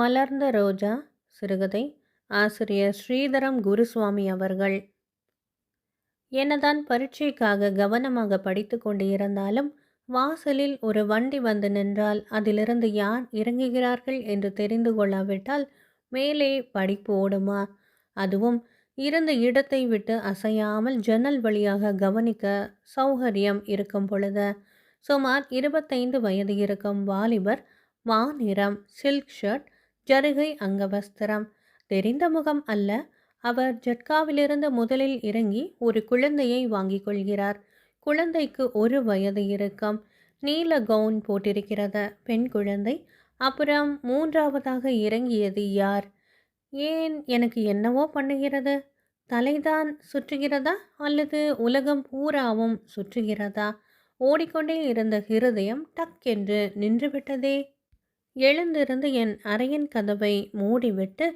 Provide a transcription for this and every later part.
மலர்ந்த ரோஜா சிறுகதை ஆசிரியர் ஸ்ரீதரம் குருசுவாமி அவர்கள். என்னதான் பரீட்சைக்காக கவனமாக படித்து கொண்டு இருந்தாலும் வாசலில் ஒரு வண்டி வந்து நின்றால் அதிலிருந்து யார் இறங்குகிறார்கள் என்று தெரிந்து கொள்ளாவிட்டால் மேலே படிப்பு ஓடுமா? அதுவும் இருந்த இடத்தை விட்டு அசையாமல் ஜன்னல் வழியாக கவனிக்க சௌகரியம் இருக்கும் பொழுது. சுமார் இருபத்தைந்து வயது இருக்கும் வாலிபர் மாநிறம் சில்க் ஷர்ட் ஜருகை அங்கவஸ்திரம். தெரிந்த முகம் அல்ல. அவர் ஜட்காவிலிருந்து முதலில் இறங்கி ஒரு குழந்தையை வாங்கிக் கொள்கிறார். குழந்தைக்கு ஒரு வயது இருக்கும். நீல கவுன் போட்டிருக்கிறத. பெண் குழந்தை. அப்புறம் மூன்றாவதாக இறங்கியது யார்? ஏன் எனக்கு என்னவோ பண்ணுகிறது? தலைதான் சுற்றுகிறதா? அல்லது உலகம் பூராவும் சுற்றுகிறதா? ஓடிக்கொண்டே இருந்த ஹிருதயம் டக் என்று நின்றுவிட்டதே. எழுந்திருந்து என் அறையின் கதவை மூடிவிட்டு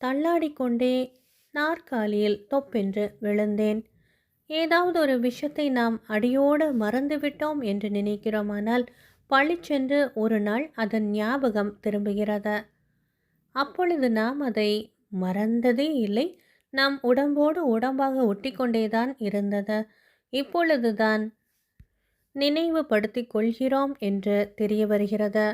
தள்ளாடிக்கொண்டே நாற்காலியில் தொப்பென்று விழுந்தேன். ஏதாவது ஒரு விஷயத்தை நாம் அடியோடு மறந்துவிட்டோம் என்று நினைக்கிறோமானால் பழிச்சென்று ஒரு நாள் அதன் ஞாபகம் திரும்புகிறது? அப்பொழுது நாம் அதை மறந்ததே இல்லை நம் உடம்போடு உடம்பாக ஒட்டிக்கொண்டேதான் இருந்தது. இப்பொழுதுதான் நினைவுபடுத்திக் கொள்கிறோம் என்று தெரிய வருகிறது.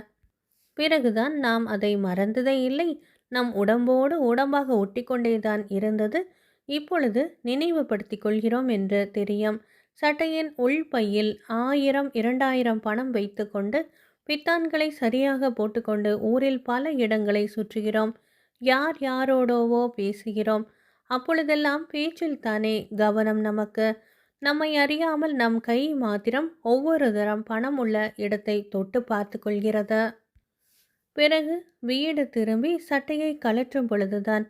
பிறகுதான் நாம் அதை மறந்ததே இல்லை. நம் உடம்போடு உடம்பாக ஒட்டிக்கொண்டேதான் இருந்தது. இப்பொழுது நினைவுபடுத்திக் கொள்கிறோம் என்று தெரியும். சட்டையின் உள்பையில் ஆயிரம் இரண்டாயிரம் பணம் வைத்துக்கொண்டு பித்தான்களை சரியாக போட்டுக்கொண்டு ஊரில் பல இடங்களை சுற்றுகிறோம். யார் யாரோடோவோ பேசுகிறோம். அப்பொழுதெல்லாம் பேச்சில் தானே கவனம் நமக்கு. நம்மை அறியாமல் நம் கை மாத்திரம் ஒவ்வொரு தரம் பணம் உள்ள இடத்தை தொட்டு பார்த்து கொள்கிறது. பிறகு வீடு திரும்பி சட்டையை கலற்றும் பொழுதுதான்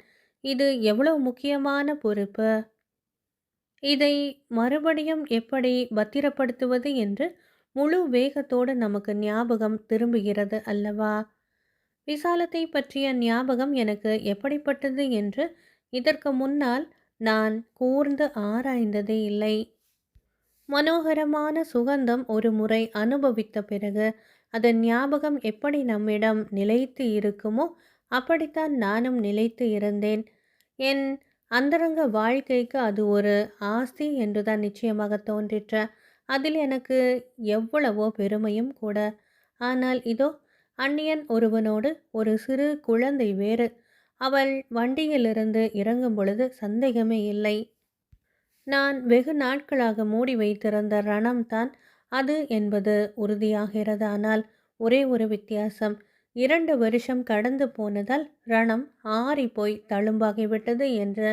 இது எவ்வளவு முக்கியமான பொறுப்பு? இதை மறுபடியும் எப்படி பத்திரப்படுத்துவது என்று முழு வேகத்தோடு நமக்கு ஞாபகம் திரும்புகிறது அல்லவா? விசாலத்தை பற்றிய ஞாபகம் எனக்கு எப்படிப்பட்டது என்று இதற்கு முன்னால் நான் கூர்ந்து ஆராய்ந்ததே இல்லை. மனோகரமான சுகந்தம் ஒரு முறை அனுபவித்த பிறகு அதன் ஞாபகம் எப்படி நம்மிடம் நிலைத்து இருக்குமோ அப்படித்தான் நானும் நிலைத்து இருந்தேன். என் அந்தரங்க வாழ்க்கைக்கு அது ஒரு ஆஸ்தி என்றுதான் நிச்சயமாக தோன்றிற்ற. அதில் எனக்கு எவ்வளவோ பெருமையும் கூட. ஆனால் இதோ அந்நியன் ஒருவனோடு ஒரு சிறு குழந்தை வேறு. அவள் வண்டியிலிருந்து இறங்கும் பொழுது சந்தேகமே இல்லை. நான் வெகு நாட்களாக மூடி வைத்திருந்த ரணம்தான் அது என்பது உறுதியாகிறது ஆனால் ஒரே ஒரு வித்தியாசம். இரண்டு வருஷம் கடந்து போனதால் ரணம் ஆறி போய் தழும்பாகிவிட்டது என்று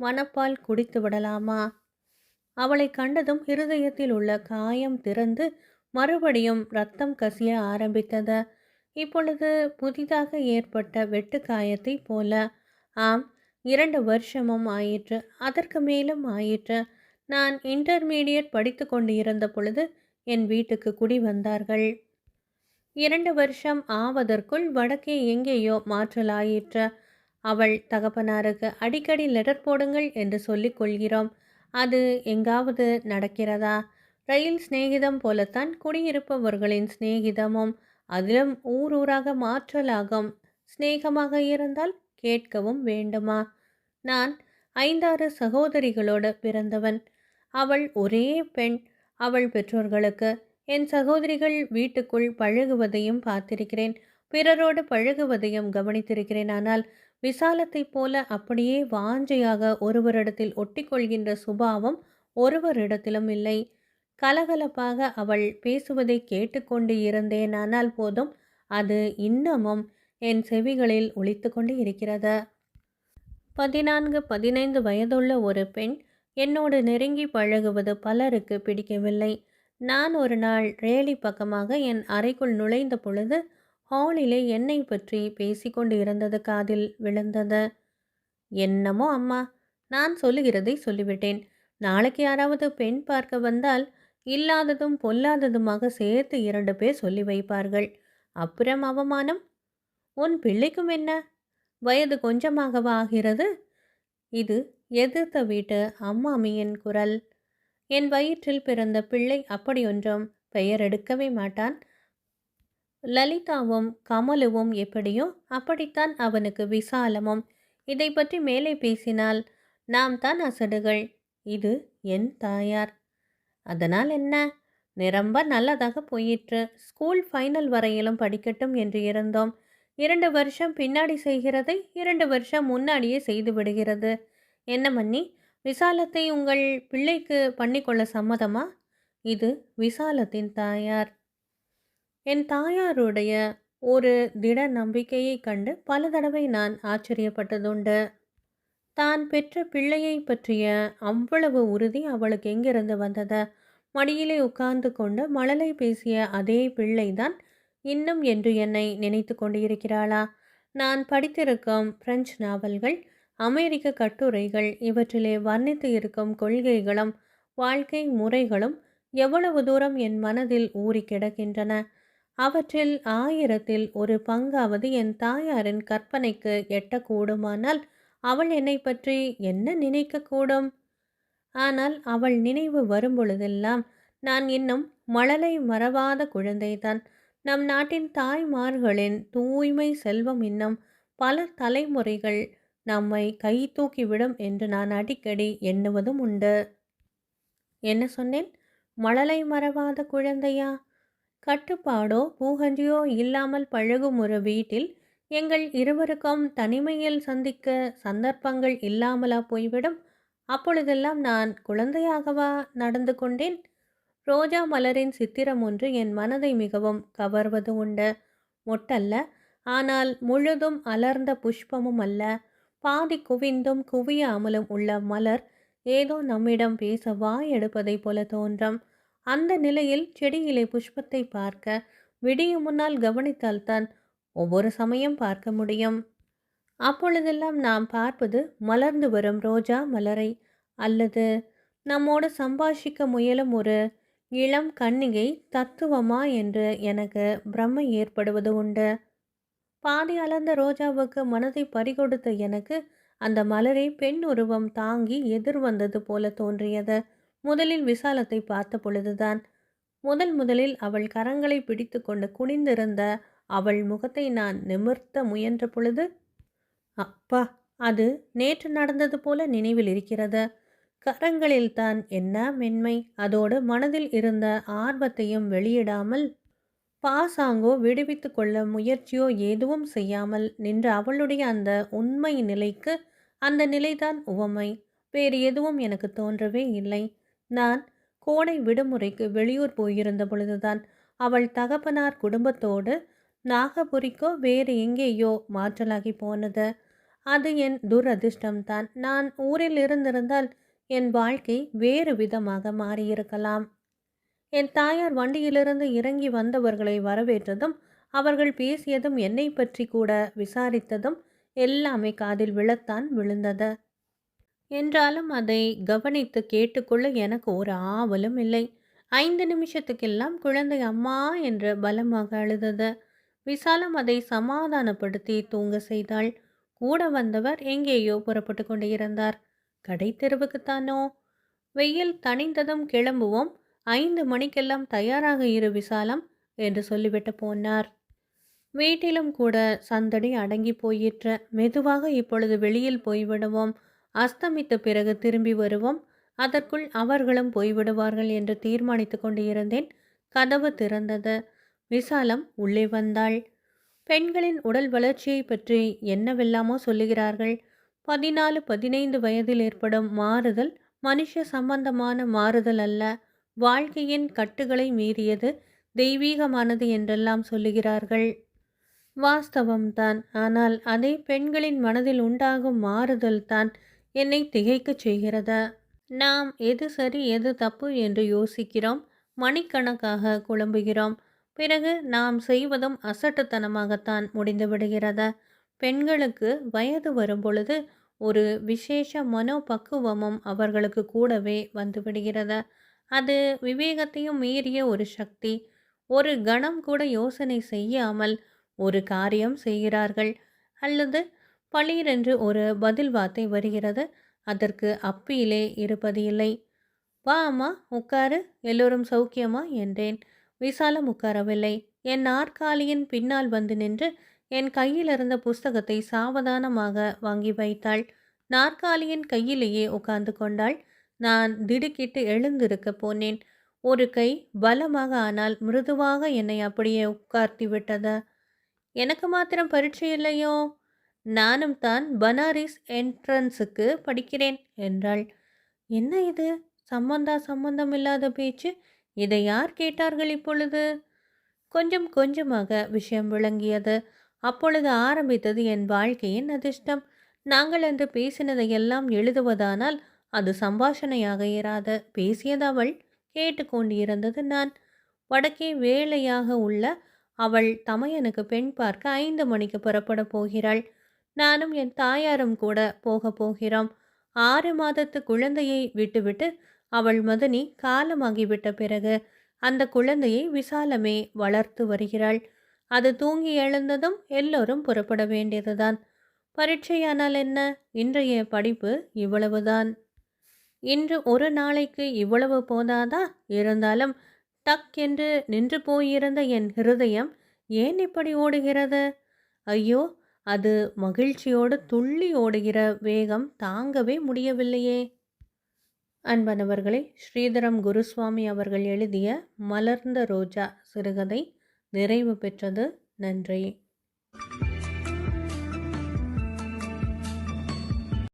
மனப்பால் குடித்து விடலாமா? அவளை கண்டதும் இருதயத்தில் உள்ள காயம் திறந்து மறுபடியும் ரத்தம் கசிய ஆரம்பித்தது. இப்பொழுது புதிதாக ஏற்பட்ட வெட்டு காயத்தை போல. ஆம் இரண்டு வருஷமும் ஆயிற்று. அதற்கு மேலும் ஆயிற்று. நான் இன்டர்மீடியட் படித்து கொண்டு இருந்த பொழுது என் வீட்டுக்கு குடி வந்தார்கள். இரண்டு வருஷம் ஆவதற்குள் வடக்கே எங்கேயோ மாற்றலாயிற்று அவள் தகப்பனாருக்கு அடிக்கடி லெட்டர் போடுங்கள் என்று சொல்லிக் கொள்கிறோம். அது எங்காவது நடக்கிறதா? ரயில் சிநேகிதம் போலத்தான் குடியிருப்பவர்களின் சிநேகிதமும் அதிலும் ஊர் ஊராக மாற்றலாகும் சிநேகமாக இருந்தால் கேட்கவும் வேண்டுமா? நான் ஐந்தாறு சகோதரிகளோடு பிறந்தவன். அவள் ஒரே பெண். அவள் பெற்றோர்களுக்கு என் சகோதரிகள் வீட்டுக்குள் பழகுவதையும் பார்த்திருக்கிறேன். பிறரோடு பழகுவதையும் கவனித்திருக்கிறேன். ஆனால் விசாலத்தைப் போல அப்படியே வாஞ்சையாக ஒருவரிடத்தில் ஒட்டிக்கொள்கின்ற சுபாவம் ஒருவரிடத்திலும் இல்லை. கலகலப்பாக அவள் பேசுவதை கேட்டுக்கொண்டு இருந்தேன். ஆனால் போதும் அது இன்னமும் என் செவிகளில் ஒழித்து கொண்டு இருக்கிறது. பதினான்கு பதினைந்து வயதுள்ள ஒரு பெண் என்னோடு நெருங்கி பழகுவது பலருக்கு பிடிக்கவில்லை. நான் ஒரு நாள் ரேலி பக்கமாக என் அறைக்குள் நுழைந்த பொழுது ஹாலிலே என்னை பற்றி பேசிக்கொண்டு இருந்தது காதில் விழுந்தது. என்னமோ அம்மா நான் சொல்லுகிறதை சொல்லிவிட்டேன். நாளைக்கு யாராவது பெண் பார்க்க வந்தால் இல்லாததும் பொல்லாததுமாக சேர்த்து இரண்டு பேர் சொல்லி வைப்பார்கள். அப்புறம் அவமானம்? உன் பிள்ளைக்கும் என்ன? வயது கொஞ்சமாகவா ஆகிறது? இது எதிர்த்த வீட்டு அம்மாமியின் குரல். என் வயிற்றில் பிறந்த பிள்ளை அப்படியொன்றும் பெயர் எடுக்கவே மாட்டான். லலிதாவும் கமலுவும் எப்படியோ அப்படித்தான் அவனுக்கு விசாலமும். இதை பற்றி மேலே பேசினால் நாம் தான் அசடுகள். இது என் தாயார். அதனால் என்ன? நிரம்ப நல்லதாக போயிற்று. ஸ்கூல் ஃபைனல் வரையிலும் படிக்கட்டும் என்று இருந்தோம். இரண்டு வருஷம் பின்னாடி செய்கிறதை இரண்டு வருஷம் முன்னாடியே செய்து விடுகிறது. என்ன மன்னி? விசாலத்தை உங்கள் பிள்ளைக்கு பண்ணிக்கொள்ள சம்மதமா? இது விசாலத்தின் தாயார். என் தாயாருடைய ஒரு திட நம்பிக்கையை கண்டு பல தடவை நான் ஆச்சரியப்பட்டதுண்டு. தான் பெற்ற பிள்ளையை பற்றிய அவ்வளவு உறுதி அவளுக்கு எங்கிருந்து வந்தது? மடியிலே உட்கார்ந்து கொண்டு மழலை பேசிய அதே பிள்ளைதான் இன்னும் என்று என்னை நினைத்து கொண்டிருக்கிறாளா? நான் படித்திருக்கும் பிரெஞ்சு நாவல்கள் அமெரிக்க கட்டுரைகள் இவற்றிலே வர்ணித்து இருக்கும் கொள்கைகளும் வாழ்க்கை முறைகளும் எவ்வளவு தூரம் என் மனதில் ஊறி கிடக்கின்றன? அவற்றில் ஆயிரத்தில் ஒரு பங்காவது என் தாயாரின் கற்பனைக்கு எட்டக்கூடுமானால் அவள் என்னை பற்றி என்ன நினைக்கக்கூடும்? ஆனால் அவள் நினைவு வரும்பொழுதெல்லாம் நான் இன்னும் மழலை மறவாத குழந்தைதான். நம் நாட்டின் தாய்மார்களின் தூய்மை செல்வம் இன்னும் பல தலைமுறைகள் நம்மை கை தூக்கிவிடும் என்று நான் அடிக்கடி எண்ணுவதும் உண்டு. என்ன சொன்னேன்? மழலை மறவாத குழந்தையா? கட்டுப்பாடோ பூகஞ்சியோ இல்லாமல் பழகும் ஒரு வீட்டில் எங்கள் இருவருக்கும் தனிமையில் சந்திக்க சந்தர்ப்பங்கள் இல்லாமலா போய்விடும்? அப்பொழுதெல்லாம் நான் குழந்தையாகவா நடந்து கொண்டேன்? ரோஜா மலரின் சித்திரம் ஒன்று என் மனதை மிகவும் கவர்வது உண்டு. மொட்டல்ல ஆனால் முழுதும் அலர்ந்த புஷ்பமும் அல்ல. பாதி குவிந்தும் குவியாமலும் உள்ள மலர் ஏதோ நம்மிடம் பேச வாய் எடுப்பதைப் போல தோன்றும். அந்த நிலையில் செடியிலே புஷ்பத்தை பார்க்க விடியும் முன்னால் கவனித்தால்தான் ஒவ்வொரு சமயம் பார்க்க முடியும். அப்பொழுதெல்லாம் நாம் பார்ப்பது மலர்ந்து வரும் ரோஜா மலரை அல்லது நம்மோடு சம்பாஷிக்க முயலும் ஒரு இளம் கன்னிகை தத்துவமா என்று எனக்கு பிரம்மை ஏற்படுவது உண்டு. பாதி அலர்ந்த ரோஜாவுக்கு மனதை பறிகொடுத்த எனக்கு அந்த மலரை பெண் உருவம் தாங்கி எதிர் வந்தது போல தோன்றியது. முதலில் விசாலத்தை பார்த்த பொழுதுதான். முதல் முதலில் அவள் கரங்களை பிடித்து கொண்டு குனிந்திருந்த அவள் முகத்தை நான் நிமிர்த்த முயன்ற பொழுது அப்பா அது நேற்று நடந்தது போல நினைவில் இருக்கிறது. கரங்களில் தான் என்ன மென்மை? அதோடு மனதில் இருந்த ஆர்வத்தையும் வெளியிடாமல் பாசாங்கோ விடுவித்து கொள்ள முயற்சியோ எதுவும் செய்யாமல் நின்ற அவளுடைய அந்த உண்மை நிலைக்கு அந்த நிலைதான் உவமை. வேறு எதுவும் எனக்கு தோன்றவே இல்லை. நான் கோடை விடுமுறைக்கு வெளியூர் போயிருந்த பொழுதுதான் அவள் தகப்பனார் குடும்பத்தோடு நாகபுரிக்கோ வேறு எங்கேயோ மாற்றலாகி போனது. அது என் துரதிர்ஷ்டம்தான். நான் ஊரில் இருந்திருந்தால் என் வாழ்க்கை வேறு விதமாக மாறியிருக்கலாம். என் தாயார் வண்டியிலிருந்து இறங்கி வந்தவர்களை வரவேற்றதும் அவர்கள் பேசியதும் என்னை பற்றி கூட விசாரித்ததும் எல்லாமே காதில் விழத்தான் விழுந்தது. என்றாலும் அதை கவனித்து கேட்டுக்கொள்ள எனக்கு ஒரு ஆவலும் இல்லை. ஐந்து நிமிஷத்துக்கெல்லாம் குழந்தை அம்மா என்று பலமாக அழுதது. விசாலம் அதை சமாதானப்படுத்தி தூங்க செய்தாள். கூட வந்தவர் எங்கேயோ புறப்பட்டு கொண்டு இருந்தார் கடை தெருவுக்குத்தானோ வெயில் தணிந்ததும் கிளம்புவோம். ஐந்து மணிக்கெல்லாம் தயாராக இரு விசாலம் என்று சொல்லிவிட்டு போனார். வீட்டிலும் கூட சந்தடி அடங்கி போயிற்று. மெதுவாக இப்பொழுது வெளியில் போய்விடுவோம். அஸ்தமித்த பிறகு திரும்பி வருவோம். அதற்குள் அவர்களும் போய்விடுவார்கள் என்று தீர்மானித்து கொண்டு இருந்தேன் கதவு திறந்தது. விசாலம் உள்ளே வந்தாள். பெண்களின் உடல் வளர்ச்சியை பற்றி என்னவெல்லாமோ சொல்லுகிறார்கள். பதினாலு பதினைந்து வயதில் ஏற்படும் மாறுதல் மனுஷ சம்பந்தமான மாறுதல் அல்ல. வாழ்க்கையின் கட்டுகளை மீறியது தெய்வீகமானது என்றெல்லாம் சொல்லுகிறார்கள். வாஸ்தவம்தான் ஆனால் அதை பெண்களின் மனதில் உண்டாகும் மாறுதல் தான் என்னை திகைக்கச் செய்கிறது? நாம் எது சரி எது தப்பு என்று யோசிக்கிறோம். மணிக்கணக்காக குழம்புகிறோம். பிறகு நாம் செய்வதும் அசட்டுத்தனமாகத்தான் முடிந்துவிடுகிறது பெண்களுக்கு வயது வரும்பொழுது ஒரு விசேஷ மனோபக்குவமும் அவர்களுக்கு கூடவே வந்துவிடுகிறது அது விவேகத்தையும் மீறிய ஒரு சக்தி. ஒரு கணம் கூட யோசனை செய்யாமல் ஒரு காரியம் செய்கிறார்கள். அல்லது பளீரென்று ஒரு பதில் வார்த்தை வருகிறது. அதற்கு அப்பியிலே இருப்பது இல்லை. வா அம்மா உட்காரு. எல்லோரும் சௌக்கியமா? என்றேன். விசாலம் உட்காரவில்லை. என் நாற்காலியின் பின்னால் வந்து நின்று என் கையில் இருந்த புஸ்தகத்தை சாவதானமாக வாங்கி வைத்தாள். நாற்காலியின் கையிலேயே உட்கார்ந்து கொண்டாள். நான் திடுக்கிட்டு எழுந்திருக்க போனேன். ஒரு கை பலமாக ஆனால் மிருதுவாக என்னை அப்படியே உட்கார்த்தி விட்டது. எனக்கு மாத்திரம் பரீட்சை இல்லையோ? நானும் தான் பனாரிஸ் என்ட்ரன்ஸுக்கு படிக்கிறேன் என்றாள். என்ன இது? சம்பந்தா சம்பந்தம் இல்லாத பேச்சு? இதை யார் கேட்டார்கள் இப்பொழுது? கொஞ்சம் கொஞ்சமாக விஷயம் விளங்கியது. அப்பொழுது ஆரம்பித்தது என் வாழ்க்கையின் அதிர்ஷ்டம். நாங்கள் என்று பேசினதையெல்லாம் எழுதுவதானால் அது சம்பாஷணையாக இராத பேசியது அவள் கேட்டுக்கொண்டிருந்தது நான். வடக்கே வேலையாக உள்ள அவள் தமையனுக்கு பெண் பார்க்க ஐந்து மணிக்கு புறப்பட போகிறாள். நானும் என் தாயாரும் கூட போக போகிறோம். ஆறு மாதத்து குழந்தையை விட்டுவிட்டு அவள் மதனி காலமாகிவிட்ட பிறகு அந்த குழந்தையை விசாலமே வளர்த்து வருகிறாள். அது தூங்கி எழுந்ததும் எல்லோரும் புறப்பட வேண்டியதுதான். பரீட்சையானால் என்ன? இன்றைய படிப்பு இவ்வளவுதான். இன்று ஒரு நாளைக்கு இவ்வளவு போதாதா? இருந்தாலும் டக் என்று நின்று போயிருந்த என் ஹிருதயம் ஏன் இப்படி ஓடுகிறது? ஐயோ அது மகிழ்ச்சியோடு துள்ளி ஓடுகிற வேகம் தாங்கவே முடியவில்லையே. அன்பனவர்களே ஸ்ரீதரம் குருசுவாமி அவர்கள் எழுதிய மலர்ந்த ரோஜா சிறுகதை நிறைவு பெற்றது. நன்றி.